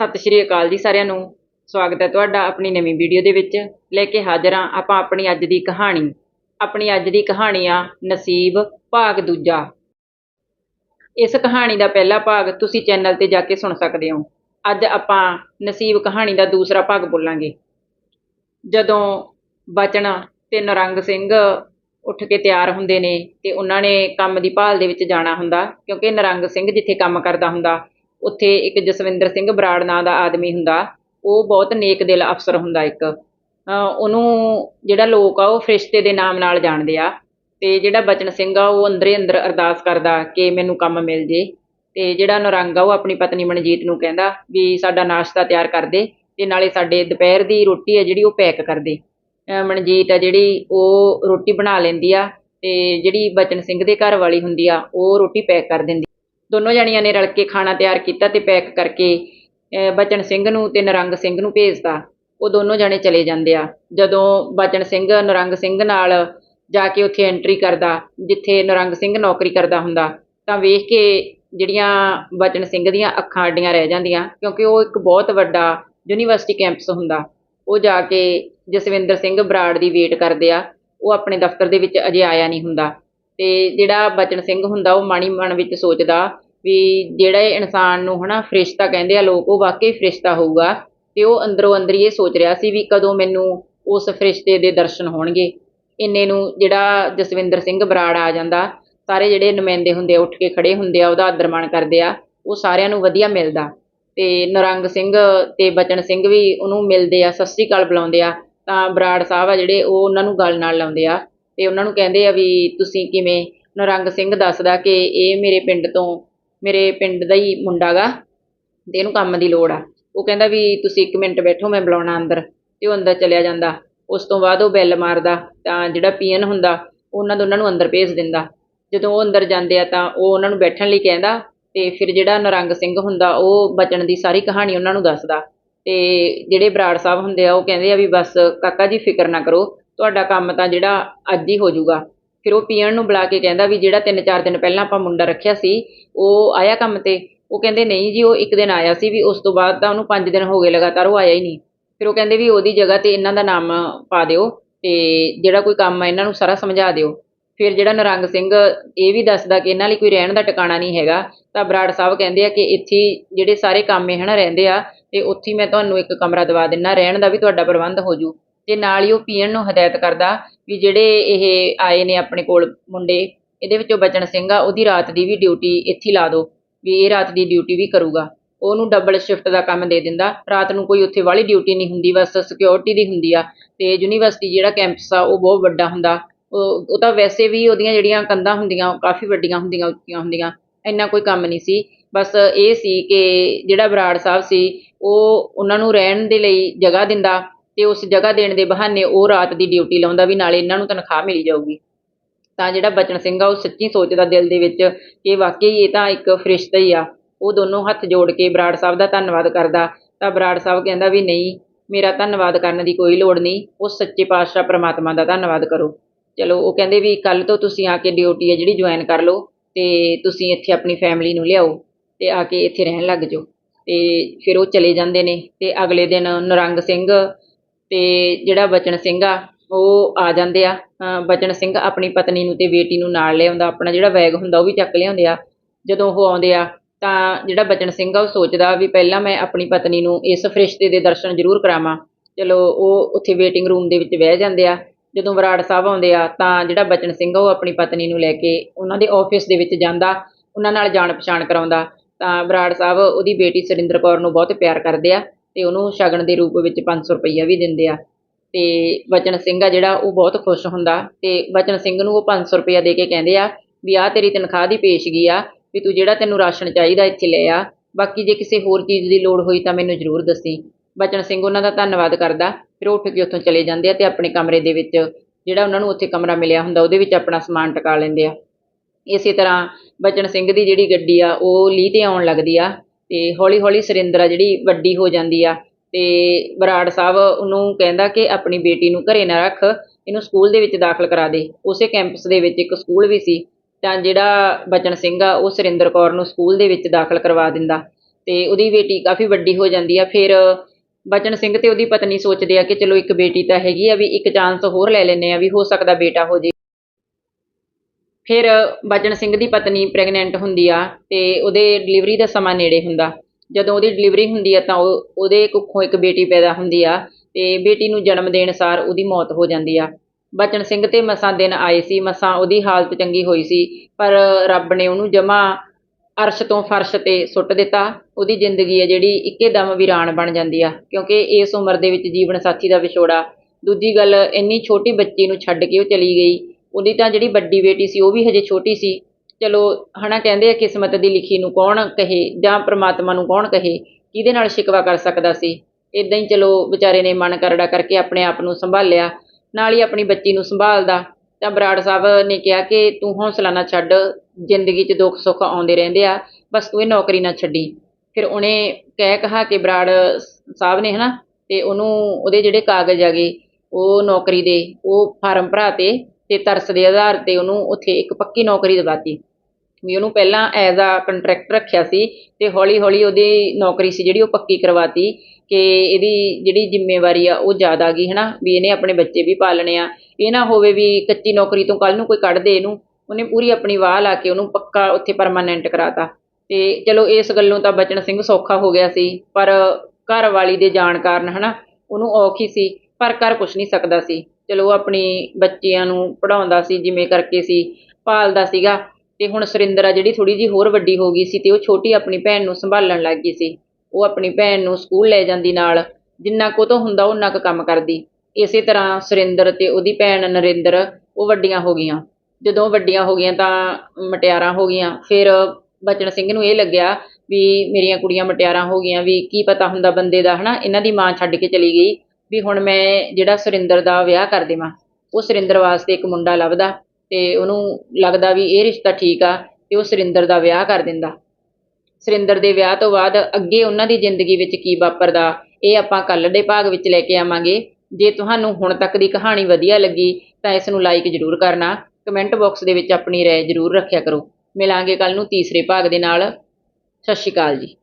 ਸਤਿ ਸ਼੍ਰੀ ਅਕਾਲ ਜੀ ਸਾਰਿਆਂ ਨੂੰ। ਸਵਾਗਤ ਹੈ ਤੁਹਾਡਾ ਆਪਣੀ ਨਵੀਂ ਵੀਡੀਓ ਦੇ ਵਿੱਚ। ਲੈ ਕੇ ਹਾਜ਼ਰ ਹਾਂ ਆਪਾਂ ਆਪਣੀ ਅੱਜ ਦੀ ਕਹਾਣੀ। ਆਪਣੀ ਅੱਜ ਦੀ ਕਹਾਣੀ ਆ, ਨਸੀਬ ਭਾਗ ਦੂਜਾ। ਇਸ ਕਹਾਣੀ ਦਾ ਪਹਿਲਾ ਭਾਗ ਤੁਸੀਂ ਚੈਨਲ ਤੇ ਜਾ ਕੇ ਸੁਣ ਸਕਦੇ ਹੋ। ਅੱਜ ਆਪਾਂ ਨਸੀਬ ਕਹਾਣੀ ਦਾ ਦੂਸਰਾ ਭਾਗ ਬੋਲਾਂਗੇ। ਜਦੋਂ ਬਚਨ ਤੇ ਨਰੰਗ ਸਿੰਘ ਉੱਠ ਕੇ ਤਿਆਰ ਹੁੰਦੇ ਨੇ ਤੇ ਉਹਨਾਂ ਨੇ ਕੰਮ ਦੀ ਭਾਲ ਦੇ ਵਿੱਚ ਜਾਣਾ ਹੁੰਦਾ, ਕਿਉਂਕਿ ਨਰੰਗ ਸਿੰਘ ਜਿੱਥੇ ਕੰਮ ਕਰਦਾ ਹੁੰਦਾ ਉੱਥੇ ਇੱਕ ਜਸਵਿੰਦਰ ਸਿੰਘ ਬਰਾੜ ਨਾਂ ਦਾ ਆਦਮੀ ਹੁੰਦਾ, ਉਹ ਬਹੁਤ ਨੇਕ ਦਿਲ ਅਫਸਰ ਹੁੰਦਾ ਇੱਕ। ਉਹਨੂੰ ਜਿਹੜਾ ਲੋਕ ਆ, ਉਹ ਫਰਿਸ਼ਤੇ ਦੇ ਨਾਮ ਨਾਲ ਜਾਣਦੇ ਆ। ਤੇ ਜਿਹੜਾ ਬਚਨ ਸਿੰਘ ਆ, ਉਹ ਅੰਦਰੇ ਅੰਦਰ ਅਰਦਾਸ ਕਰਦਾ ਕਿ ਮੈਨੂੰ ਕੰਮ ਮਿਲ ਜੇ। ਤੇ ਜਿਹੜਾ ਨਰੰਗ ਆ, ਉਹ ਆਪਣੀ ਪਤਨੀ ਮਨਜੀਤ ਨੂੰ ਕਹਿੰਦਾ ਵੀ ਸਾਡਾ ਨਾਸ਼ਤਾ ਤਿਆਰ ਕਰ ਦੇ ਤੇ ਨਾਲੇ ਸਾਡੇ ਦੁਪਹਿਰ ਦੀ ਰੋਟੀ ਆ ਜਿਹੜੀ ਉਹ ਪੈਕ ਕਰ ਦੇ। ਮਨਜੀਤ ਆ ਜਿਹੜੀ, ਉਹ ਰੋਟੀ ਬਣਾ ਲੈਂਦੀ ਆ ਤੇ ਜਿਹੜੀ ਬਚਨ ਸਿੰਘ ਦੇ ਘਰ ਵਾਲੀ ਹੁੰਦੀ ਆ, ਉਹ ਰੋਟੀ ਪੈਕ ਕਰ ਦਿੰਦੀ ਦੋਨੋਂ ਜਣੀਆਂ ਨੇ ਰਲ ਕੇ ਖਾਣਾ ਤਿਆਰ ਕੀਤਾ ਤੇ ਪੈਕ ਕਰਕੇ, ਅਹ ਬਚਨ ਸਿੰਘ ਨੂੰ ਤੇ ਨਰੰਗ ਸਿੰਘ ਨੂੰ ਭੇਜਤਾ। ਉਹ ਦੋਨੋਂ ਜਣੇ ਚਲੇ ਜਾਂਦੇ ਆ। ਜਦੋਂ ਬਚਨ ਸਿੰਘ ਨਰੰਗ ਸਿੰਘ ਨਾਲ ਜਾ ਕੇ ਉੱਥੇ ਐਂਟਰੀ ਕਰਦਾ, ਜਿੱਥੇ ਨਰੰਗ ਸਿੰਘ ਨੌਕਰੀ ਕਰਦਾ ਹੁੰਦਾ, ਤਾਂ ਵੇਖ ਕੇ ਜਿਹੜੀਆਂ ਬਚਨ ਸਿੰਘ ਦੀਆਂ ਅੱਖਾਂ ਅੱਡੀਆਂ ਰਹਿ ਜਾਂਦੀਆਂ, ਕਿਉਂਕਿ ਉਹ ਇੱਕ ਬਹੁਤ ਵੱਡਾ ਯੂਨੀਵਰਸਿਟੀ ਕੈਂਪਸ ਹੁੰਦਾ। ਉਹ ਜਾ ਕੇ ਜਸਵਿੰਦਰ ਸਿੰਘ ਬਰਾੜ ਦੀ ਵੇਟ ਕਰਦੇ ਆ। ਉਹ ਆਪਣੇ ਦਫ਼ਤਰ ਦੇ ਵਿੱਚ ਅਜੇ ਆਇਆ ਨਹੀਂ ਹੁੰਦਾ। ਤੇ ਜਿਹੜਾ ਬਚਨ ਸਿੰਘ ਹੁੰਦਾ ਉਹ ਮਣੀ ਮਨ ਵਿੱਚ ਸੋਚਦਾ ਵੀ ਜਿਹੜਾ ਇਨਸਾਨ ਨੂੰ ਹਨਾ ਫਰਿਸ਼ਤਾ ਕਹਿੰਦੇ ਆ ਲੋਕ, ਉਹ ਵਾਕਈ ਫਰਿਸ਼ਤਾ ਹੋਊਗਾ। ਤੇ ਉਹ ਅੰਦਰੋਂ ਅੰਦਰ ਹੀ ਇਹ ਸੋਚ ਰਿਹਾ ਸੀ ਵੀ ਕਦੋਂ ਮੈਨੂੰ ਉਸ ਫਰਿਸ਼ਤੇ ਦੇ ਦਰਸ਼ਨ ਹੋਣਗੇ। ਇੰਨੇ ਨੂੰ ਜਿਹੜਾ ਜਸਵਿੰਦਰ ਸਿੰਘ ਬਰਾੜ ਆ ਜਾਂਦਾ, ਸਾਰੇ ਜਿਹੜੇ ਨੁਮਾਇੰਦੇ ਹੁੰਦੇ ਆ, ਉੱਠ ਕੇ ਖੜੇ ਹੁੰਦੇ ਆ, ਉਹਦਾ ਆਦਰ ਮਾਣ ਕਰਦੇ ਆ, ਉਹ ਸਾਰਿਆਂ ਨੂੰ ਵਧੀਆ ਮਿਲਦਾ। ਤੇ ਨਰੰਗ ਸਿੰਘ ਤੇ ਬਚਨ ਸਿੰਘ ਵੀ ਉਹਨੂੰ ਮਿਲਦੇ ਆ, ਸਤਿ ਸ੍ਰੀ ਅਕਾਲ ਬੁਲਾਉਂਦੇ ਆ। ਤਾਂ ਬਰਾੜ ਸਾਹਿਬ ਆ ਜਿਹੜੇ, ਉਹ ਉਹਨਾਂ ਨੂੰ ਗੱਲ ਨਾਲ ਲਾਉਂਦੇ ਆ। ਤੇ ਉਹਨਾਂ ਨੂੰ ਕਹਿੰਦੇ ਆ ਵੀ ਤੁਸੀਂ ਕਿਵੇਂ ਨਰੰਗ ਸਿੰਘ ਦੱਸਦਾ ਕਿ ਇਹ ਮੇਰੇ ਪਿੰਡ ਤੋਂ, ਮੇਰੇ ਪਿੰਡ ਦਾ ਹੀ ਮੁੰਡਾ ਗਾ ਤੇ ਇਹਨੂੰ ਕੰਮ ਦੀ ਲੋੜ ਆ। ਉਹ ਕਹਿੰਦਾ ਵੀ ਤੁਸੀਂ ਇੱਕ ਮਿੰਟ ਬੈਠੋ, ਮੈਂ ਬੁਲਾਉਣਾ ਅੰਦਰ ਤੇ ਉਹ ਅੰਦਰ ਚਲਿਆ ਜਾਂਦਾ। ਉਸ ਤੋਂ ਬਾਅਦ ਉਹ ਬੈਲ ਮਾਰਦਾ ਤਾਂ ਜਿਹੜਾ ਪੀਅਨ ਹੁੰਦਾ ਉਹ ਉਹਨਾਂ ਦੋਨਾਂ ਨੂੰ ਅੰਦਰ ਭੇਜ ਦਿੰਦਾ। ਜਦੋਂ ਉਹ ਅੰਦਰ ਜਾਂਦੇ ਆ ਤਾਂ ਉਹ ਉਹਨਾਂ ਨੂੰ ਬੈਠਣ ਲਈ ਕਹਿੰਦਾ ਤੇ ਫਿਰ ਜਿਹੜਾ ਨਰੰਗ ਸਿੰਘ ਹੁੰਦਾ, ਉਹ ਬਚਣ ਦੀ ਸਾਰੀ ਕਹਾਣੀ ਉਹਨਾਂ ਨੂੰ ਦੱਸਦਾ। ਤੇ ਜਿਹੜੇ ਬਰਾੜ ਸਾਹਿਬ ਹੁੰਦੇ ਆ, ਉਹ ਕਹਿੰਦੇ ਆ ਵੀ ਬਸ ਕਾਕਾ ਜੀ ਫਿਕਰ ਨਾ ਕਰੋ ਤੁਹਾਡਾ ਕੰਮ ਤਾਂ ਜਿਹੜਾ ਅੱਜ ਹੀ ਹੋ ਜਾਊਗਾ। ਫਿਰ ਉਹ ਪੀਅਨ ਨੂੰ ਬੁਲਾ ਕੇ ਕਹਿੰਦਾ ਵੀ ਜਿਹੜਾ 3-4 ਦਿਨ ਪਹਿਲਾਂ ਆਪਾਂ ਮੁੰਡਾ ਰੱਖਿਆ ਸੀ, ਉਹ ਆਇਆ ਕੰਮ ਤੇ। ਉਹ ਕਹਿੰਦੇ, ਨਹੀਂ ਜੀ, ਉਹ ਇੱਕ ਦਿਨ ਆਇਆ ਸੀ ਵੀ ਉਸ ਤੋਂ ਬਾਅਦ ਤਾਂ ਉਹਨੂੰ ਪੰਜ ਦਿਨ ਹੋ ਗਏ ਲਗਾਤਾਰ, ਉਹ ਆਇਆ ਹੀ ਨਹੀਂ। ਫਿਰ ਉਹ ਕਹਿੰਦੇ ਵੀ ਉਹਦੀ ਜਗ੍ਹਾ ਤੇ ਇਹਨਾਂ ਦਾ ਨਾਮ ਪਾ ਦਿਓ ਤੇ ਜਿਹੜਾ ਕੋਈ ਕੰਮ ਆ ਇਹਨਾਂ ਨੂੰ ਸਾਰਾ ਸਮਝਾ ਦਿਓ। ਫਿਰ ਜਿਹੜਾ ਨਰੰਗ ਸਿੰਘ ਇਹ ਵੀ ਦੱਸਦਾ ਕਿ ਇਹਨਾਂ ਲਈ ਕੋਈ ਰਹਿਣ ਦਾ ਟਿਕਾਣਾ ਨਹੀਂ ਹੈਗਾ, ਤਾਂ ਬਰਾੜ ਸਾਹਿਬ ਕਹਿੰਦੇ ਆ ਕਿ ਇੱਥੇ ਜਿਹੜੇ ਸਾਰੇ ਕੰਮ ਹੈ ਨਾ ਰਹਿੰਦੇ ਆ ਤੇ ਉੱਥੇ ਮੈਂ ਤੁਹਾਨੂੰ ਇੱਕ ਕਮਰਾ ਦਵਾ ਦਿੰਨਾ, ਰਹਿਣ ਦਾ ਵੀ ਤੁਹਾਡਾ ਪ੍ਰਬੰਧ ਹੋ ਜੂ ਤੇ ਨਾਲ ਹੀ ਉਹ ਪੀਣ ਨੂੰ ਹਦਾਇਤ ਕਰਦਾ ਵੀ ਜਿਹੜੇ ਇਹ ਆਏ ਨੇ ਆਪਣੇ ਕੋਲ ਮੁੰਡੇ, ਇਹਦੇ ਵਿੱਚੋਂ ਬਚਨ ਸਿੰਘ ਆ, ਉਹਦੀ ਰਾਤ ਦੀ ਵੀ ਡਿਊਟੀ ਇੱਥੇ ਲਾ ਦਿਓ ਵੀ ਇਹ ਰਾਤ ਦੀ ਡਿਊਟੀ ਵੀ ਕਰੂਗਾ। ਉਹਨੂੰ ਡਬਲ ਸ਼ਿਫਟ ਦਾ ਕੰਮ ਦੇ ਦਿੰਦਾ। ਰਾਤ ਨੂੰ ਕੋਈ ਉੱਥੇ ਵਾਲੀ ਡਿਊਟੀ ਨਹੀਂ ਹੁੰਦੀ, ਬਸ ਸਿਕਿਉਰਿਟੀ ਦੀ ਹੁੰਦੀ ਆ। ਤੇ ਯੂਨੀਵਰਸਿਟੀ ਜਿਹੜਾ ਕੈਂਪਸ ਆ, ਉਹ ਬਹੁਤ ਵੱਡਾ ਹੁੰਦਾ। ਉਹ ਉਹ ਤਾਂ ਵੈਸੇ ਵੀ ਉਹਦੀਆਂ ਜਿਹੜੀਆਂ ਕੰਧਾਂ ਹੁੰਦੀਆਂ, ਉਹ ਕਾਫੀ ਵੱਡੀਆਂ ਹੁੰਦੀਆਂ, ਉੱਚੀਆਂ ਹੁੰਦੀਆਂ। ਇੰਨਾ ਕੋਈ ਕੰਮ ਨਹੀਂ ਸੀ। ਬਸ ਇਹ ਸੀ ਕਿ ਜਿਹੜਾ ਬਰਾੜ ਸਾਹਿਬ ਸੀ, ਉਹ ਉਹਨਾਂ ਨੂੰ ਰਹਿਣ ਦੇ ਲਈ ਜਗ੍ਹਾ ਦਿੰਦਾ। ਤੇ ਉਸ ਜਗ੍ਹਾ ਦੇਣ ਦੇ ਬਹਾਨੇ ਉਹ ਰਾਤ ਦੀ ਡਿਊਟੀ ਲਾਉਂਦਾ ਵੀ ਨਾਲੇ ਇਹਨਾਂ ਨੂੰ ਤਨਖਾਹ ਮਿਲੀ ਜਾਊਗੀ। ਤਾਂ ਜਿਹੜਾ ਬਚਨ ਸਿੰਘ ਆ, ਉਹ ਸੱਚੀ ਸੋਚਦਾ ਦਿਲ ਦੇ ਵਿੱਚ ਕਿ ਵਾਕਈ ਇਹ ਤਾਂ ਇੱਕ ਫਰਿਸ਼ਤਾ ਹੀ ਆ। ਉਹ ਦੋਨੋਂ ਹੱਥ ਜੋੜ ਕੇ ਬਰਾੜ ਸਾਹਿਬ ਦਾ ਧੰਨਵਾਦ ਕਰਦਾ। ਤਾਂ ਬਰਾੜ ਸਾਹਿਬ ਕਹਿੰਦਾ ਵੀ ਨਹੀਂ, ਮੇਰਾ ਧੰਨਵਾਦ ਕਰਨ ਦੀ ਕੋਈ ਲੋੜ ਨਹੀਂ, ਉਹ ਸੱਚੇ ਪਾਤਸ਼ਾਹ ਪ੍ਰਮਾਤਮਾ ਦਾ ਧੰਨਵਾਦ ਕਰੋ। ਚਲੋ, ਉਹ ਕਹਿੰਦੇ ਵੀ ਕੱਲ ਤੋਂ ਤੁਸੀਂ ਆ ਕੇ ਡਿਊਟੀ ਹੈ ਜਿਹੜੀ ਜੁਆਇਨ ਕਰ ਲਓ ਤੇ ਤੁਸੀਂ ਇੱਥੇ ਆਪਣੀ ਫੈਮਿਲੀ ਨੂੰ ਲਿਆਓ ਤੇ ਆ ਕੇ ਇੱਥੇ ਰਹਿਣ ਲੱਗ ਜਾਓ। ਤੇ ਫਿਰ ਉਹ ਚਲੇ ਜਾਂਦੇ ਨੇ ਤੇ ਅਗਲੇ ਦਿਨ ਨਰੰਗ ਸਿੰਘ ਅਤੇ ਜਿਹੜਾ ਬਚਨ ਸਿੰਘ ਆ, ਉਹ ਆ ਜਾਂਦੇ ਆ। ਬਚਨ ਸਿੰਘ ਆਪਣੀ ਪਤਨੀ ਨੂੰ ਅਤੇ ਬੇਟੀ ਨੂੰ ਨਾਲ ਲਿਆਉਂਦਾ ਆਪਣਾ ਜਿਹੜਾ ਬੈਗ ਹੁੰਦਾ ਉਹ ਵੀ ਚੱਕ ਲਿਆਉਂਦੇ ਆ। ਜਦੋਂ ਉਹ ਆਉਂਦੇ ਆ, ਤਾਂ ਜਿਹੜਾ ਬਚਨ ਸਿੰਘ ਆ, ਉਹ ਸੋਚਦਾ ਵੀ ਪਹਿਲਾਂ ਮੈਂ ਆਪਣੀ ਪਤਨੀ ਨੂੰ ਇਸ ਫਰਿਸ਼ਤੇ ਦੇ ਦਰਸ਼ਨ ਜ਼ਰੂਰ ਕਰਾਵਾਂ। ਚਲੋ, ਉਹ ਉੱਥੇ ਵੇਟਿੰਗ ਰੂਮ ਦੇ ਵਿੱਚ ਬਹਿ ਜਾਂਦੇ ਆ। ਜਦੋਂ ਬਰਾੜ ਸਾਹਿਬ ਆਉਂਦੇ ਆ, ਤਾਂ ਜਿਹੜਾ ਬਚਨ ਸਿੰਘ ਆ, ਉਹ ਆਪਣੀ ਪਤਨੀ ਨੂੰ ਲੈ ਕੇ ਉਹਨਾਂ ਦੇ ਆਫਿਸ ਦੇ ਵਿੱਚ ਜਾਂਦਾ, ਉਹਨਾਂ ਨਾਲ ਜਾਣ ਪਛਾਣ ਕਰਾਉਂਦਾ। ਤਾਂ ਬਰਾੜ ਸਾਹਿਬ, ਉਹਦੀ ਬੇਟੀ ਸੁਰਿੰਦਰ ਕੌਰ ਨੂੰ ਬਹੁਤ ਪਿਆਰ ਕਰਦੇ ਆ। ਤੇ ਉਹਨੂੰ ਸ਼ਗਨ ਦੇ ਰੂਪ ਵਿੱਚ 500 ਰੁਪਈਆ ਵੀ ਦਿੰਦੇ ਆ। ਤੇ ਬਚਨ ਸਿੰਘ ਆ ਜਿਹੜਾ, ਉਹ ਬਹੁਤ ਖੁਸ਼ ਹੁੰਦਾ। ਤੇ ਬਚਨ ਸਿੰਘ ਨੂੰ ਉਹ 500 ਰੁਪਈਆ ਦੇ ਕੇ ਕਹਿੰਦੇ ਆ ਵੀ ਆ ਤੇਰੀ ਤਨਖਾਹ ਦੀ ਪੇਸ਼ਗੀ ਆ, ਵੀ ਤੂੰ ਜਿਹੜਾ ਤੈਨੂੰ ਰਾਸ਼ਨ ਚਾਹੀਦਾ ਇੱਥੇ ਲੈ ਆ। ਬਾਕੀ ਜੇ ਕਿਸੇ ਹੋਰ ਚੀਜ਼ ਦੀ ਲੋੜ ਹੋਈ ਤਾਂ ਮੈਨੂੰ ਜ਼ਰੂਰ ਦੱਸੀ। ਬਚਨ ਸਿੰਘ ਉਹਨਾਂ ਦਾ ਧੰਨਵਾਦ ਕਰਦਾ, ਫਿਰ ਉਹ ਉੱਠ ਕੇ ਉੱਥੋਂ ਚਲੇ ਜਾਂਦੇ ਆ ਤੇ ਆਪਣੇ ਕਮਰੇ ਦੇ ਵਿੱਚ ਜਿਹੜਾ ਉਹਨਾਂ ਨੂੰ ਉੱਥੇ ਕਮਰਾ ਮਿਲਿਆ ਹੁੰਦਾ, ਉਹਦੇ ਵਿੱਚ ਆਪਣਾ ਸਮਾਨ ਟਿਕਾ ਲੈਂਦੇ ਆ। ਇਸੇ ਤਰ੍ਹਾਂ ਬਚਨ ਸਿੰਘ ਦੀ ਜਿਹੜੀ ਗੱਡੀ ਆ, ਉਹ ਲੀਹ ਤੇ ਆਉਣ ਲੱਗਦੀ ਆ। ਅਤੇ ਹੌਲੀ ਹੌਲੀ ਸੁਰਿੰਦਰ ਆ ਜਿਹੜੀ ਵੱਡੀ ਹੋ ਜਾਂਦੀ ਆ ਅਤੇ ਬਰਾੜ ਸਾਹਿਬ ਉਹਨੂੰ ਕਹਿੰਦਾ ਕਿ ਆਪਣੀ ਬੇਟੀ ਨੂੰ ਘਰੇ ਨਾ ਰੱਖ, ਇਹਨੂੰ ਸਕੂਲ ਦੇ ਵਿੱਚ ਦਾਖਲ ਕਰਾ ਦੇ। ਉਸੇ ਕੈਂਪਸ ਦੇ ਵਿੱਚ ਇੱਕ ਸਕੂਲ ਵੀ ਸੀ, ਤਾਂ ਜਿਹੜਾ ਬਚਨ ਸਿੰਘ ਆ ਉਹ ਸੁਰਿੰਦਰ ਕੌਰ ਨੂੰ ਸਕੂਲ ਦੇ ਵਿੱਚ ਦਾਖਲ ਕਰਵਾ ਦਿੰਦਾ। ਅਤੇ ਉਹਦੀ ਬੇਟੀ ਕਾਫੀ ਵੱਡੀ ਹੋ ਜਾਂਦੀ ਆ। ਫਿਰ ਬਚਨ ਸਿੰਘ ਅਤੇ ਉਹਦੀ ਪਤਨੀ ਸੋਚਦੇ ਆ ਕਿ ਚਲੋ ਇੱਕ ਬੇਟੀ ਤਾਂ ਹੈਗੀ ਆ, ਵੀ ਇੱਕ ਚਾਂਸ ਹੋਰ ਲੈ ਲੈਂਦੇ ਹਾਂ ਵੀ ਹੋ ਸਕਦਾ ਬੇਟਾ ਹੋ ਜੇ। ਫਿਰ ਬਚਨ ਸਿੰਘ ਦੀ ਪਤਨੀ ਪ੍ਰੈਗਨੈਂਟ ਹੁੰਦੀ ਆ ਤੇ ਉਹਦੇ ਡਿਲੀਵਰੀ ਦਾ ਸਮਾਂ ਨੇੜੇ ਹੁੰਦਾ। ਜਦੋਂ ਉਹਦੀ ਡਿਲੀਵਰੀ ਹੁੰਦੀ ਆ ਤਾਂ ਉਹ, ਉਹਦੇ ਕੁੱਖੋਂ ਇੱਕ ਬੇਟੀ ਪੈਦਾ ਹੁੰਦੀ ਆ ਤੇ ਬੇਟੀ ਨੂੰ ਜਨਮ ਦੇਣ ਸਾਰ ਉਹਦੀ ਮੌਤ ਹੋ ਜਾਂਦੀ ਆ। ਬਚਨ ਸਿੰਘ ਤੇ ਮਸਾਂ ਦਿਨ ਆਏ ਸੀ, ਮਸਾਂ ਉਹਦੀ ਹਾਲਤ ਚੰਗੀ ਹੋਈ ਸੀ, ਪਰ ਰੱਬ ਨੇ ਉਹਨੂੰ ਜਮਾ ਅਰਸ਼ ਤੋਂ ਫਰਸ਼ ਤੇ ਸੁੱਟ ਦਿੱਤਾ। ਉਹਦੀ ਜ਼ਿੰਦਗੀ ਹੈ ਜਿਹੜੀ ਇੱਕੇ ਦਮ ਵੀਰਾਨ ਬਣ ਜਾਂਦੀ ਆ, ਕਿਉਂਕਿ ਇਸ ਉਮਰ ਦੇ ਵਿੱਚ ਜੀਵਨ ਸਾਥੀ ਦਾ ਵਿਛੋੜਾ। ਦੂਜੀ ਗੱਲ, ਇੰਨੀ ਛੋਟੀ ਬੱਚੀ ਨੂੰ ਛੱਡ ਕੇ ਉਹ ਚਲੀ ਗਈ। ਉਹਦੀ ਤਾਂ ਜਿਹੜੀ ਵੱਡੀ ਬੇਟੀ ਸੀ, ਉਹ ਵੀ ਹਜੇ ਛੋਟੀ ਸੀ। ਚਲੋ, ਹਨਾ, ਕਹਿੰਦੇ ਆ ਕਿਸਮਤ ਦੀ ਲਿਖੀ ਨੂੰ ਕੌਣ ਕਹੇ ਜਾਂ ਪ੍ਰਮਾਤਮਾ ਨੂੰ ਕੌਣ ਕਹੇ, ਕਿਹਦੇ ਨਾਲ ਸ਼ਿਕਵਾ ਕਰ ਸਕਦਾ ਸੀ? ਇਦਾਂ ਹੀ ਚਲੋ, ਵਿਚਾਰੇ ਨੇ ਮਨ ਕਰੜਾ ਕਰਕੇ ਆਪਣੇ ਆਪ ਨੂੰ ਸੰਭਾਲਿਆ, ਨਾਲ ਹੀ ਆਪਣੀ ਬੱਚੀ ਨੂੰ ਸੰਭਾਲਦਾ। ਤਾਂ ਬਰਾੜ ਸਾਹਿਬ ਨੇ ਕਿਹਾ ਕਿ ਤੂੰ ਹੌਸਲਾ ਨਾ ਛੱਡ, ਜ਼ਿੰਦਗੀ 'ਚ ਦੁੱਖ ਸੁੱਖ ਆਉਂਦੇ ਰਹਿੰਦੇ ਆ, ਬਸ ਤੂੰ ਇਹ ਨੌਕਰੀ ਨਾ ਛੱਡੀ। ਫਿਰ ਉਹਨੇ ਕਹਿ ਕਹਾ ਕੇ ਬਰਾੜ ਸਾਹਿਬ ਨੇ, ਹਨਾ, ਤੇ ਉਹਨੂੰ ਉਹਦੇ ਜਿਹੜੇ ਕਾਗਜ਼ ਹੈਗੇ, ਉਹ ਨੌਕਰੀ ਦੇ, ਉਹ ਫਾਰਮ ਭਰਾ ਤੇ ਤੇ ਤਰਸ ਦੇ ਆਧਾਰ ਤੇ ਉਹਨੂੰ ਉੱਥੇ ਇੱਕ ਪੱਕੀ ਨੌਕਰੀ ਦਿਵਾਤੀ। ਵੀ ਉਹਨੂੰ ਪਹਿਲਾਂ ਐਜ਼ ਆ ਕੰਟਰੈਕਟ ਰੱਖਿਆ ਸੀ ਤੇ ਹੌਲੀ ਹੌਲੀ ਉਹਦੀ ਨੌਕਰੀ ਸੀ ਜਿਹੜੀ ਉਹ ਪੱਕੀ ਕਰਵਾਤੀ ਕਿ ਇਹਦੀ ਜਿਹੜੀ ਜ਼ਿੰਮੇਵਾਰੀ ਆ ਉਹ ਜ਼ਿਆਦਾ ਗਈ, ਹਨਾ? ਵੀ ਇਹਨੇ ਆਪਣੇ ਬੱਚੇ ਵੀ ਪਾਲਣੇ ਆ। ਇਹ ਨਾ ਹੋਵੇ ਵੀ ਕੱਚੀ ਨੌਕਰੀ ਤੋਂ ਕੱਲ ਨੂੰ ਕੋਈ ਕੱਢ ਦੇ ਇਹਨੂੰ, ਉਹਨੇ ਪੂਰੀ ਆਪਣੀ ਵਾਹ ਲਾ ਕੇ ਉਹਨੂੰ ਪੱਕਾ ਉੱਥੇ ਪਰਮਾਨੈਂਟ ਕਰਾਤਾ। ਤੇ ਚਲੋ ਇਸ ਗੱਲੋਂ ਤਾਂ ਬਚਨ ਸਿੰਘ ਸੌਖਾ ਹੋ ਗਿਆ ਸੀ, ਪਰ ਘਰ ਵਾਲੀ ਦੇ ਜਾਣ ਕਾਰਨ, ਹਨਾ? ਉਹਨੂੰ ਔਖ ਹੀ ਸੀ, ਪਰ ਕਰ ਕੁਛ ਨਹੀਂ ਸਕਦਾ ਸੀ। ਚਲੋ ਆਪਣੀ ਬੱਚਿਆਂ ਨੂੰ ਪੜ੍ਹਾਉਂਦਾ ਸੀ, ਜਿਵੇਂ ਕਰਕੇ ਸੀ ਪਾਲਦਾ ਸੀਗਾ। ਅਤੇ ਹੁਣ ਸੁਰਿੰਦਰ ਆ ਜਿਹੜੀ ਥੋੜ੍ਹੀ ਜਿਹੀ ਹੋਰ ਵੱਡੀ ਹੋ ਗਈ ਸੀ ਅਤੇ ਉਹ ਛੋਟੀ ਆਪਣੀ ਭੈਣ ਨੂੰ ਸੰਭਾਲਣ ਲੱਗ ਗਈ ਸੀ। ਉਹ ਆਪਣੀ ਭੈਣ ਨੂੰ ਸਕੂਲ ਲੈ ਜਾਂਦੀ ਨਾਲ, ਜਿੰਨਾ ਕੁ ਉਹ ਤੋਂ ਹੁੰਦਾ ਉਹਨਾਂ ਕੁ ਕੰਮ ਕਰਦੀ। ਇਸੇ ਤਰ੍ਹਾਂ ਸੁਰਿੰਦਰ ਅਤੇ ਉਹਦੀ ਭੈਣ ਨਰਿੰਦਰ, ਉਹ ਵੱਡੀਆਂ ਹੋ ਗਈਆਂ। ਜਦੋਂ ਵੱਡੀਆਂ ਹੋ ਗਈਆਂ ਤਾਂ ਮਟਿਆਰਾਂ ਹੋ ਗਈਆਂ। ਫਿਰ ਬਚਨ ਸਿੰਘ ਨੂੰ ਇਹ ਲੱਗਿਆ ਵੀ ਮੇਰੀਆਂ ਕੁੜੀਆਂ ਮਟਿਆਰਾਂ ਹੋ ਗਈਆਂ, ਵੀ ਕੀ ਪਤਾ ਹੁੰਦਾ ਬੰਦੇ ਦਾ ਹੈ ਨਾ ਇਹਨਾਂ ਦੀ ਮਾਂ ਛੱਡ ਕੇ ਚਲੀ ਗਈ। ਵੀ ਹੁਣ ਮੈਂ ਜਿਹੜਾ ਸੁਰਿੰਦਰ ਦਾ ਵਿਆਹ ਕਰ ਦੇਵਾਂ, ਉਹ ਸੁਰਿੰਦਰ ਵਾਸਤੇ ਇੱਕ ਮੁੰਡਾ ਲੱਭਦਾ ਅਤੇ ਉਹਨੂੰ ਲੱਗਦਾ ਵੀ ਇਹ ਰਿਸ਼ਤਾ ਠੀਕ ਆ ਅਤੇ ਉਹ ਸੁਰਿੰਦਰ ਦਾ ਵਿਆਹ ਕਰ ਦਿੰਦਾ। ਸੁਰਿੰਦਰ ਦੇ ਵਿਆਹ ਤੋਂ ਬਾਅਦ ਅੱਗੇ ਉਹਨਾਂ ਦੀ ਜ਼ਿੰਦਗੀ ਵਿੱਚ ਕੀ ਵਾਪਰਦਾ, ਇਹ ਆਪਾਂ ਕੱਲ੍ਹ ਦੇ ਭਾਗ ਵਿੱਚ ਲੈ ਕੇ ਆਵਾਂਗੇ। ਜੇ ਤੁਹਾਨੂੰ ਹੁਣ ਤੱਕ ਦੀ ਕਹਾਣੀ ਵਧੀਆ ਲੱਗੀ ਤਾਂ ਇਸ ਨੂੰ ਲਾਈਕ ਜ਼ਰੂਰ ਕਰਨਾ ਕਮੈਂਟ ਬਾਕਸ ਦੇ ਵਿੱਚ ਆਪਣੀ ਰਾਏ ਜ਼ਰੂਰ ਰੱਖਿਆ ਕਰੋ। ਮਿਲਾਂਗੇ ਕੱਲ ਨੂੰ ਤੀਸਰੇ ਭਾਗ ਦੇ ਨਾਲ। ਸਤਿ ਸ਼੍ਰੀ ਅਕਾਲ ਜੀ।